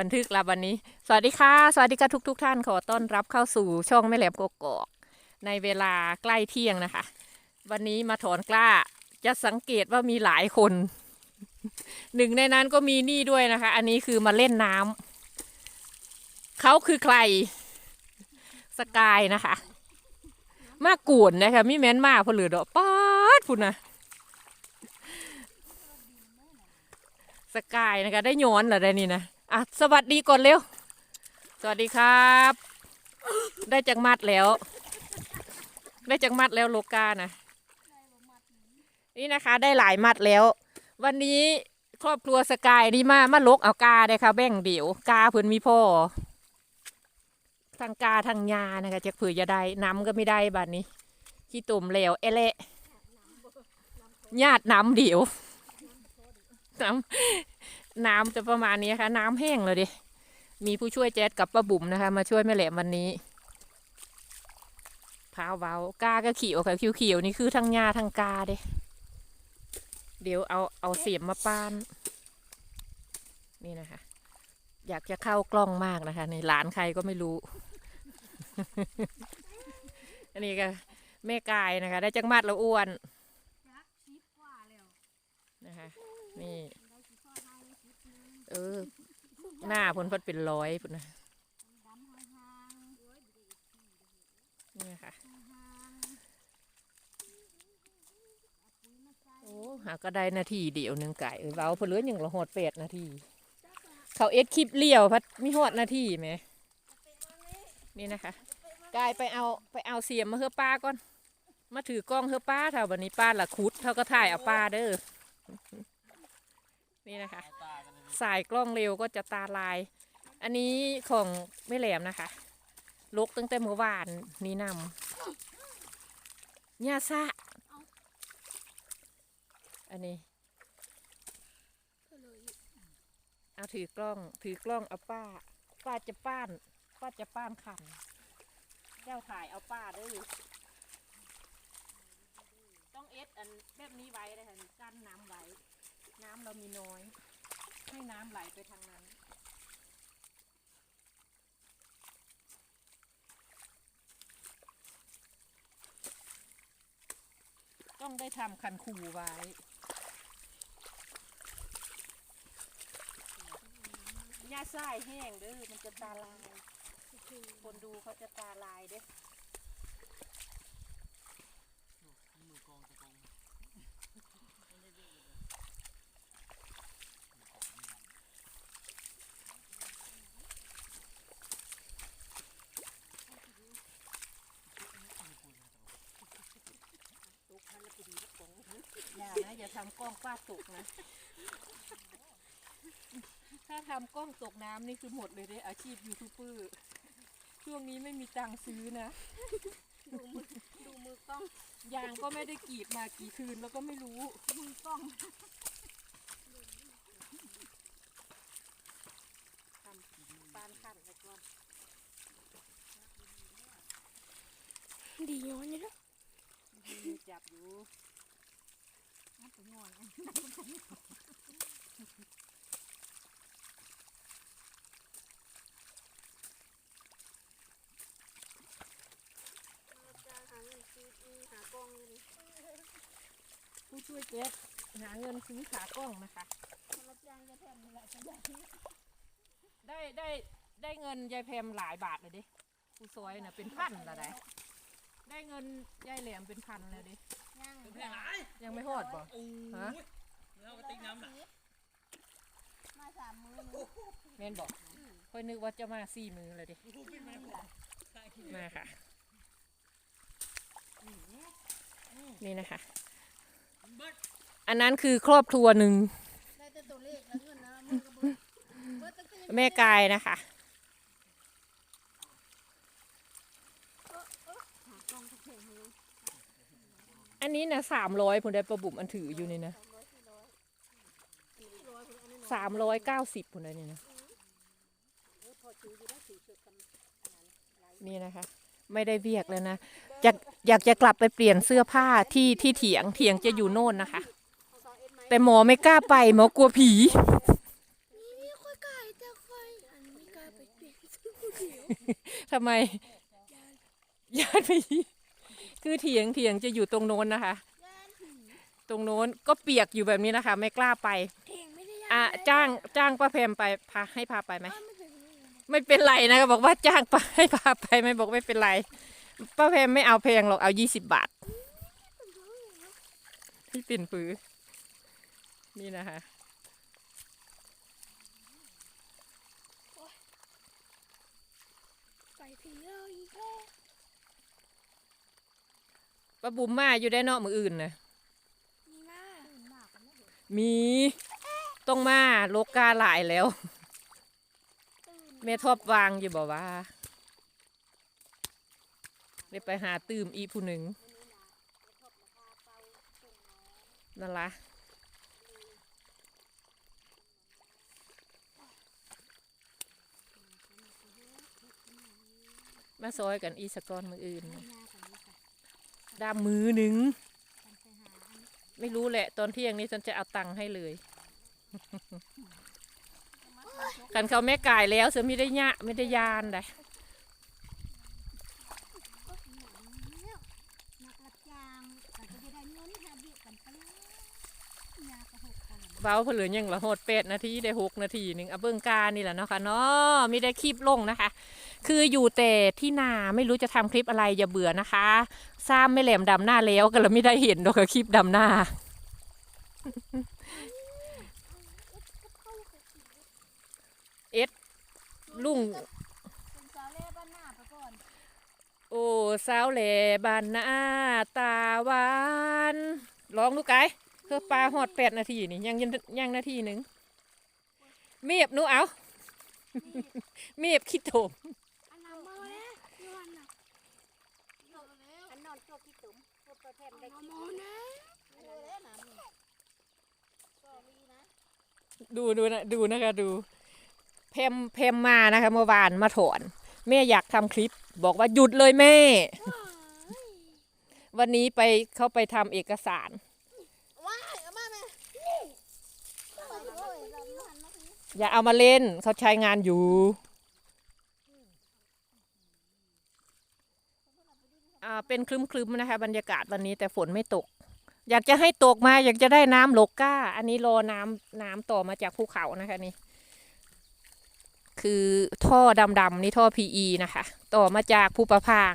บันทึกลาวันนี้ สวัสดีค่ะ สวัสดีค่ะทุกทท่านขอต้อนรับเข้าสู่ช่องแม่แหลมกกอก ในเวลาใกล้เที่ยงนะคะ วันนี้มาถอนกล้าจะสังเกตว่ามีหลายคน หนึ่งในนั้นก็มีนี่ด้วยนะคะ อันนี้คือมาเล่นน้ำเขาคือใคร สกายนะคะ มากกวนนะคะมิแม้นมากเพนเหลือดอกป๊าดพุ่นนะสกายนะคะได้ย้อนเหรอได้นี่นะ อะสวัสดีก่อนเร็ว สวัสดีครับ ได้จังมัดแล้ว ได้จังมัดแล้วโลกานะนี่นะคะ ได้หลายมัดแล้ว วันนี้ครอบครัวสกายนี่มามาลกเอากาได้ค่ะ แบ่งเดี่ยวกาเพิ่นมีพ่อทางกาทางยานะคะจะผือจะได้น้ำก็ไม่ได้บัดนี้ขี้ตุ่มแล้วเอเละญาติน้ำเดี่ยวน้ำ น้ำจะประมาณนี้ค่ะ น้ำแห้งเลยดิมีผู้ช่วยแจ๊ดกับป้าบุ๋มนะคะ มาช่วยแม่แหลมวันนี้พาวเว้ากาก็ขี่ออกค่ะคิวๆนี่คือทั้งยาทั้งกาเด้เดี๋ยวเอาเอาเสียมมาป้าน นี่นะคะ อยากจะเข้ากล้องมากนะคะในหลานใครก็ไม่รู้ อันนี้ก็แม่กายนะคะ ได้จังมัดแล้วอ้วนนะคะ นี่ เออ หน้าเพนพิ่นเป็นร้อยพุ่นนะนี่ค่ะ โอ้หาก็ได้นาทีเดียวหนึ่งไก่เออเบาเพนเหลืออย่างละหอดแปดนาที เขาเอ็ดคลิปเลี้ยวพัดมีหอดนาทีไหม นี่นะคะกายไปเอาไปเอาเสียมมาเฮือป้าก่อน มาถือกล้องเฮือป้าเท่าวันนี้ป้าละคุดเท่าก็ถ่ายเอาป้าเด้อ นี่นะคะ สายกล้องเร็วก็จะตาลาย อันนี้ของไม่แหลมนะคะลกตั้งแต่เมื่อวานนี้นำเนี่ยซะอันนี้ เอาถือกล้องถือกล้องเอาป้า ป้าจะป้าน ป้าจะป้านขันเจ้าถ่ายเอาป้าด้อต้องเอสอันแบบนี้ไว้เลยค่ะกั้นน้ำไว้ น้ำเรามีน้อย ให้น้ำไหลไปทางนั้น ต้องได้ทำคันคูไว้ยาทรายแห้งเด้อมันจะตาลาย คนดูเขาจะตาลายเด้ออย่านะอย่าทำกล้องป้าตกนะ ถ้าทำกล้องตกน้ำนี่คือหมดเลยเด้อาชีพยูทูบเบอร์ช่วงนี้ไม่มีตังค์ซื้อนะ ดูมือดูมือกล้อง ยางก็ไม่ได้กรีดมากี่คืนแล้วก็ไม่รู้มือกล้องทำปานขันไปก่อนดีย้อนนี่แล้วมีจับอยู่ ตัวน้อยจะหาเงินซื้อหากล้องเลยผู้ช่วยเจ๊หาเงินซื้อขากล้องนะคะรับจ้างจะแทนนี่แหละจะใหญ่ได้ได้ได้เงินยายแพมหลายบาทเลยดิผู้ซอยน่ะเป็นพันละได้ได้เงินยายแหลมเป็นพันเลยดิ ย่างแพงหลายยังไม่หอดบ่โอ้ฮะยแล้วกระติกน้ำน่ะมาสามมือนึงเมนบอกค่อยนึกว่าจะมาสี่มือเลยดิโอ้โหไม่แม่นบอกใช่ขี้มาค่ะ นี่นะคะเบิดอันนั้นคือครอบครัวหนึ่งได้แต่ตัวเลขแล้วเงินนะมือกระเบิดเบิดตะกี้แม่กายนะคะ หากล้องทุกเพลงเลย อันนี้นะสามร้อยผมได้ประบุมอันถืออยู่นี่นะสองร้อยสี่ร้อยสี่ร้อยคนอันนี้สามร้อยเก้าสิบผมได้นี่นะพอซื้ออยู่ได้สี่เชือกกันนี่นะคะ ไม่ได้เวียกเลยนะอยากอยากจะกลับไปเปลี่ยนเสื้อผ้าที่ที่เถียงเถียงจะอยู่โน่นนะคะเอาสองเอ็ดไหมแต่หมอไม่กล้าไปหมอกลัวผีนี่ค่อยไก่แต่ค่อยไปเปลี่ยนซื้อผู้เดียวทำไมญาติพี่ คือเถียงเถียงจะอยู่ตรงโน้นนะคะย่านผีตรงโน้นก็เปียกอยู่แบบนี้นะคะ ไม่กล้าไป เถียงไม่ได้ย่านอะเลยจ้างจ้างป้าแพมไปพาให้พาไปไหม อ้าวไม่เคยรู้เลยไม่เป็นไรนะคะบอกว่าจ้างไปให้พาไปไม่บอกไม่เป็นไร ป้าแพมไม่เอาแพงหรอกเอายี่สิบบาทที่ปิ่นปือ นี่นะคะ ไปผีเลยอีกแล้ว ป้าบุ๋มมาอยู่ได้เนอกมืออื่นนะมีหน้าหน้ากันไม่เด็กมีต้องมาโลกาหลายแล้ว ตื่นแม่ทอบวางอยู่บอกว่าได้ไปหาตื่มอีผู้หนึ่งนั่นละมาซอยกันอีสกอนมืออื่นหน้ากันนี่ค่ะ ดามมือหนึ่ง ไม่รู้แหละ ตอนเที่ยงนี้ฉันจะเอาตังค์ให้เลย กันเขาแม่กายแล้วเสือไม่ได้ยะไม่ได้ยานได้เนี่ยนักรับจ้างเหาเบี้ยกันไปแล้วยากระหกกันเบาเพนเหลือยังละหดเป็ดนาทีได้หกนาทีหนึ่งเอาเบิ้องการนี่แหละเนาะค่ะเนาะมีได้คลิปลงนะคะ คืออยู่แต่ที่นาไม่รู้จะทำคลิปอะไรอย่าเบื่อนะคะซ้ำไม่แหลมดำหน้าแล้วก็เลยไม่ได้เห็นดอกค่ะคลิปดำหน้า เอ็ดลุงโอ้สาวแหล่บานหน้าตาหวานร้องลูกไก่เพื่อปลาหอดแปดนาทีนี่ยังยังยังนาทีหนึ่งเมียบนูเอาเมียบคิดโถม อันน้ำมาแล้วย้อนน่ะนอนแล้วอันนอนโชคที่ตุ๋มพวกประเทศ ได้กินโมนะดูแล้วนะก็มีนะดูดูนะดูนะคะดู เพมเพมมานะคะเมื่อวานมาถอนแม่อยากทำคลิป บอกว่าหยุดเลยแม่ วันนี้ไปเขาไปทำเอกสาร ว้ายเอามาแม่อย่าเอามาเล่นเขาใช้งานอยู่ อ่า เป็นคลึ้มๆนะคะ บรรยากาศวันนี้แต่ฝนไม่ตก อยากจะให้ตกมาอยากจะได้น้ำโลก้า อันนี้รอน้ำน้ำต่อมาจากภูเขานะคะนี่ คือท่อดำๆนี่ท่อ PE นะคะ ต่อมาจากภูประพาง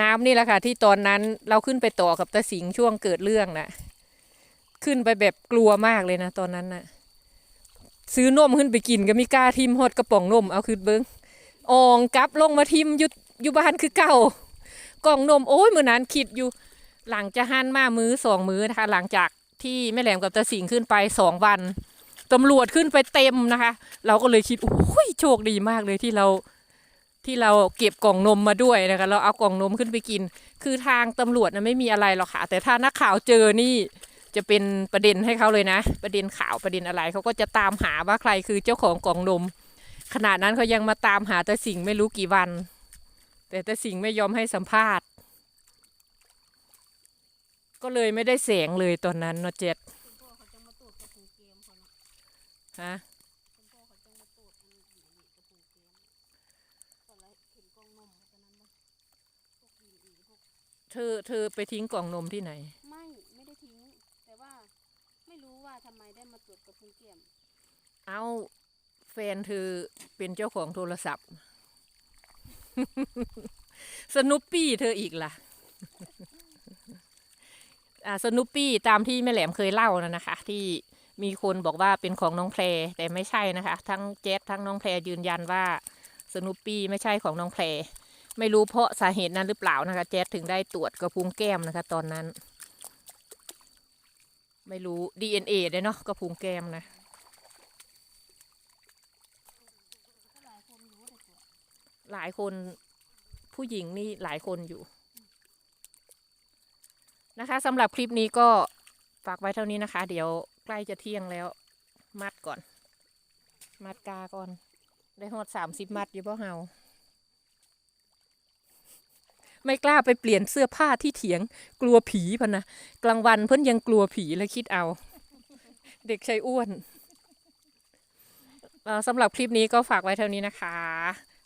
น้ำนี่แหละค่ะ ที่ตอนนั้นเราขึ้นไปต่อกับตาสิงช่วงเกิดเรื่องนะขึ้นไปแบบกลัวมากเลยนะตอนนั้นนะซื้อนมขึ้นไปกินก็มีกล้าทิมฮอดกระป๋องนมเอาขึ้นเบิงอองกลับลงมาทิมยุด อยู่บ้านคือเก่ากล่องนมโอ้ยมือนั้นคิดอยู่ หลังจะหันมามือสองมือนะคะ หลังจากที่แม่แหลมกับตาสิงขึ้นไปสองวันตำรวจขึ้นไปเต็มนะคะ เราก็เลยคิดโอ้ยโชคดีมากเลยที่เราที่เราเก็บกล่องนมมาด้วยนะคะ เราเอากล่องนมขึ้นไปกิน คือทางตำรวจนะไม่มีอะไรหรอกค่ะ แต่ถ้านักข่าวเจอนี่จะเป็นประเด็นให้เขาเลยนะ ประเด็นข่าวประเด็นอะไรเขาก็จะตามหาว่าใครคือเจ้าของกล่องนม ขนาดนั้นเขายังมาตามหาต่สิ่งไม่รู้กี่วัน แต่แต่สิ่งไม่ยอมให้สัมภาษณ์ ก็เลยไม่ได้แสงเลยตอนนั้นเนาะเจ็ดคุณพ่อเขาจะมาตรวจกระปุกเกมเขาเนาะฮะคุณพ่อเขาจะมาตรวจอันนี้อันนี้กระปุกเกมก็เลยเห็นกล้องนมตอนนั้นมั้งพวกดีอีพวกเธอเธอไปทิ้งกล่องนมที่ไหน ไม่ไม่ได้ทิ้ง แต่ว่าไม่รู้ว่าทำไมได้มาตรวจกระพุ้งเกี่ยม เอาแฟนเธอเป็นเจ้าของโทรศัพท์ สนุปปี้เธออีกล่ะอ่าสนุปปี้ตามที่แม่แหลมเคยเล่านะนะคะ ที่มีคนบอกว่าเป็นของน้องแพรแต่ไม่ใช่นะคะ ทั้งเจสทั้งน้องแพรยืนยันว่าสนุปปี้ไม่ใช่ของน้องแพรไม่รู้เพราะสาเหตุนั้นหรือเปล่านะคะ เจสถึงได้ตรวจกระพุ้งแก้มนะคะ ตอนนั้น ไม่รู้ DNA ได้เนาะกระพุ้งแก้มนะ ก็หลายคนรู้แต่ตรวจ หลายคนผู้หญิงนี่หลายคนอยู่ นะคะสำหรับคลิปนี้ก็ฝากไว้เท่านี้นะคะ เดี๋ยวใกล้จะเที่ยงแล้ว มัดก่อน มัดกาก่อน ได้หอดสามสิบมัดอยู่เพราะเฮาไม่กล้าไปเปลี่ยนเสื้อผ้าที่เถียง กลัวผีพะนะกลางวันเพิ่นยังกลัวผีเลยคิดเอา เด็กชายอ้วนสำหรับคลิปนี้ก็ฝากไว้เท่านี้นะคะ